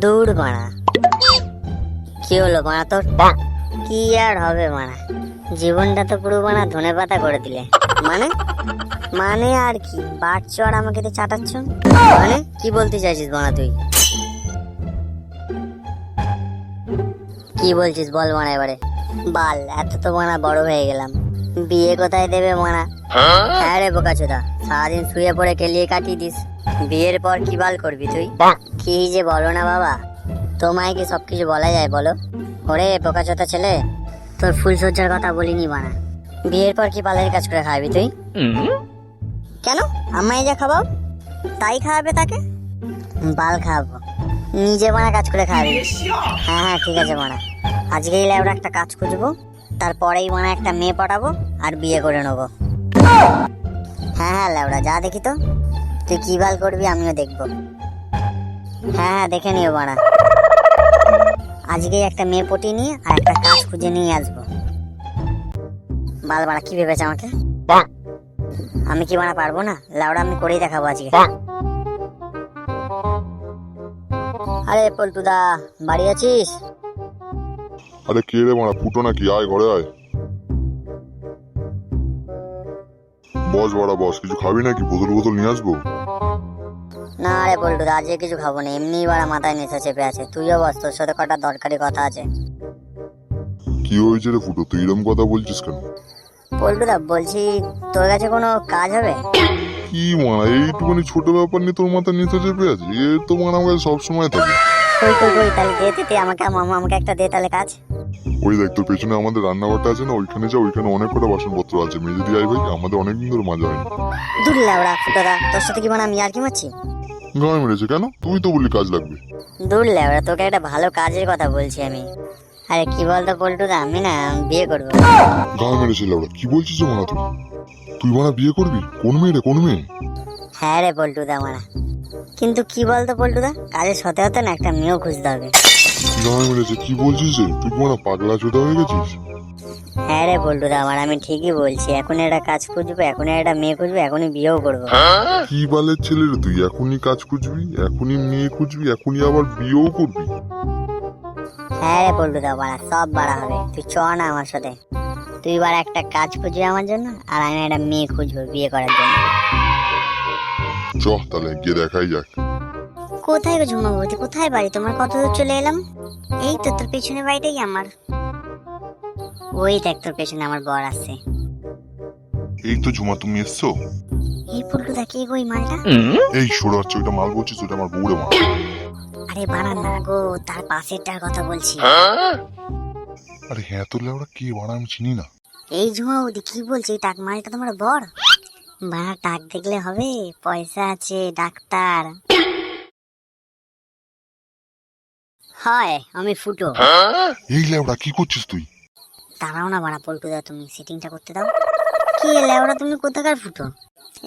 দূর বাড়া কি হলো বাড়া তোর? কি আর হবে বাড়া জীবনটা তো পুরো বাড়া ধনে পাতা করে দিলে। মানে? মানে আর কি? বাট চড় আমাকে তো চাটাচ্ছ? মানে? কি বলতে চাইছিস বাড়া তুই? কি বলছিস বল মানা এবারে? বাল এত তো মানা বড় হয়ে গেলাম। বিয়ে কোথায় দেবে মানা হ্যাঁ রে বোকাচোদা সারাদিন শুয়ে পড়ে কেলিয়ে কাটিয়ে দিস। বিয়ের পর কি বাল করবি তুই? কি যে বলো না বাবা। তোমায় কি সবকিছু বলা যায় বলো? ওরে বোকাচোদা ছেলে তোর ফুল সজ্জার কথা বলিনি বানা বিয়ের পর কি পালের কাজ করে খাওয়াবি তুই? কেন? আমায় যা খাওয়াও তাই খাওয়াবে তাকে? বাল খাওয়াবো। নিজে বানা কাজ করে খাওয়াবি। হ্যাঁ হ্যাঁ ঠিক আছে বানা আজকেই ল্যাবরা একটা কাজ খুঁজবো তারপরেই বানা একটা মেয়ে পাঠাবো আর বিয়ে করে নেব। হ্যাঁ হ্যাঁ ল্যাবরা যা দেখি তো। তুই কি বাল করবি আমিও দেখব। হ্যাঁ হ্যাঁ দেখে নিও বাড়া। আজকেই একটা মেয়ে পটিয়ে নিয়ে আর একটা কাজ খুঁজে নিয়ে আসব। বাল বাড়া কি ভেবেছে আমাকে? আমি কি বানা পারব না? লাউডা আমি করেই দেখাবো আজকে। আরে পল্টুদা বাড়ি আছিস? আরে কে রে মারা ফুটো নাকি? আয় ঘরে আয়। বস বড়া বস কিছু খাবি নাকি? বোতল বোতল নিয়ে আসব? না রে পল্টুদা আজকে কিছু খাব না এমনি বাড়া মাথায় নেশা চেপে আছে। তুইও বস তোর সাথে কটা দরকারি কথা আছে। কি হয়েছে রে ফুটো? তুই এরম কথা বলছিস কেন? পল্টুদা বলছি তোর কাছে কোনো কাজ হবে? কি মারা এইটুকুনি ছোট ব্যাপার নিয়ে তোর মাথা নিতে চেপে আছে? এ তো মানে আমার কাছে সবসময় থাকে। কই কই কই তাহলে দে দে, দে আমাকে মামা আমাকে একটা দে তাহলে কাজ। ওই দেখ তোর পেছনে আমাদের রান্নাঘরটা আছে না ওইখানে যা ওইখানে অনেক কটা বাসনপত্র আছে। মেজে দিয়ে আয় ভাই আমাদের অনেকদিন ধরে মাজা হয়নি। দূর লাউড়া ফুটোদা তোর সাথে কি মানে আমি আর কি মারছি? গায়ে মেরেছে কেন? তুই তো বললি কাজ লাগবে। দূর লাউড়া তোকে একটা ভালো কাজের কথা বলছি আমি। আরে কি বলতো পল্টুদা আমি না বিয়ে করব। গায়ে মেরেছে লাউড়া কি বলছিস মানা তুই? তুই মানা বিয়ে করবি? কোন মেয়ে রে কোন মেয়ে? হ্যাঁ রে পল্টুদা মারা। কিন্তু কি বলতো পল্টুদা? কাজের সাথে সাথে না একটা মেয়েও খুঁজতে হবে। গায়ে মেরেছে কি বলছিস রে তুই কি মানা পাগলা চোদা হয়ে গেছিস? হ্যাঁ রে পল্টুদা আমার আমি ঠিকই বলছি। এখন একটা কাজ খুঁজবো এখন একটা মেয়ে খুঁজবো এখনই বিয়েও করব। কি বালের ছেলে রে তুই? এখনই কাজ খুঁজবি এখনই মেয়ে খুঁজবি এখনই আবার বিয়েও করবি? হ্যাঁ রে পল্টুদা বাড়া সব বাড়া হবে। তুই চ না আমার সাথে। তুই বার একটা কাজ খুঁজবি আমার জন্য আর আমি একটা মেয়ে খুঁজবো বিয়ে করার জন্য। চ তাহলে গিয়ে দেখাই যাক। কোথায় গো ঝুমা বৌদি? কোথায় বাড়ি? তোমার কত দূর চলে এলাম? এই তো তোর পেছনে বাড়িটাই আমার। ওই দেখ তোর পেছনে আমার বর আছে। এই তো ঝুমা তুমি এসছো? এই পল্টুদা কে গো এই মালটা? এই সরে হচ্ছে ওইটা মাল বলছিস ওটা আমার বউরে মাল। আরে বাড়া না গো তার পাশেরটার কথা বলছি। আরে হ্যাঁ তোর ওরা কে? বাড়া আমি চিনি না। এই ঝুমা বৌদি কি বলছে? এই টাক মালটা তোমার বর? বাড়া টাক দেখলে হবে? পয়সা আছে ডাক্তার। হয় আমি ফুটো। এই লেওড়া কি করছিস তুই? দাঁড়াও না বাড়া পল্টুদা তুমি সেটিংটা করতে দাও। কি লেওড়া তুমি কোথাকার ফুটো?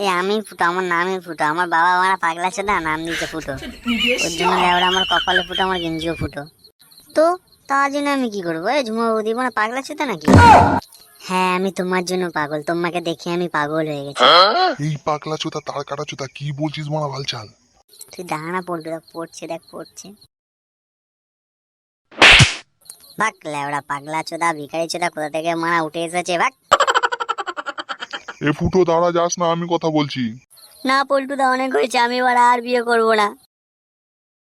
এই আমি ফুটো আমার নামই ফুটো। আমার বাবা মারা পাগলা আছে না নাম দিয়েছে ফুটো। ওর জন্য লেওড়া আমার কপালে ফুটো আমার গেঞ্জিও ফুটো। তো তার জন্য আমি কি করব? এই ঝুমা বৌদি মানে পাগলা আছে নাকি? হ্যাঁ আমি তোমার জন্য পাগল। তোমাকে দেখে আমি পাগল হয়ে গেছি। এই পাগলা চোদা তার কাটা চোদা কি বলছিস মারা ভালো চাল তুই দাঁড়া পড়বি দেখ পড়ছে দেখ পড়ছে। ভাগ লেওড়া পাগলা চোদা ভিখারি চোদা কোথা থেকে মারা উঠে এসেছে ভাগ। এ ফুটো দাঁড়া যাস না আমি কথা বলছি। না পল্টুদা অনেক হয়েছে আমি এবার আর বিয়ে করব না।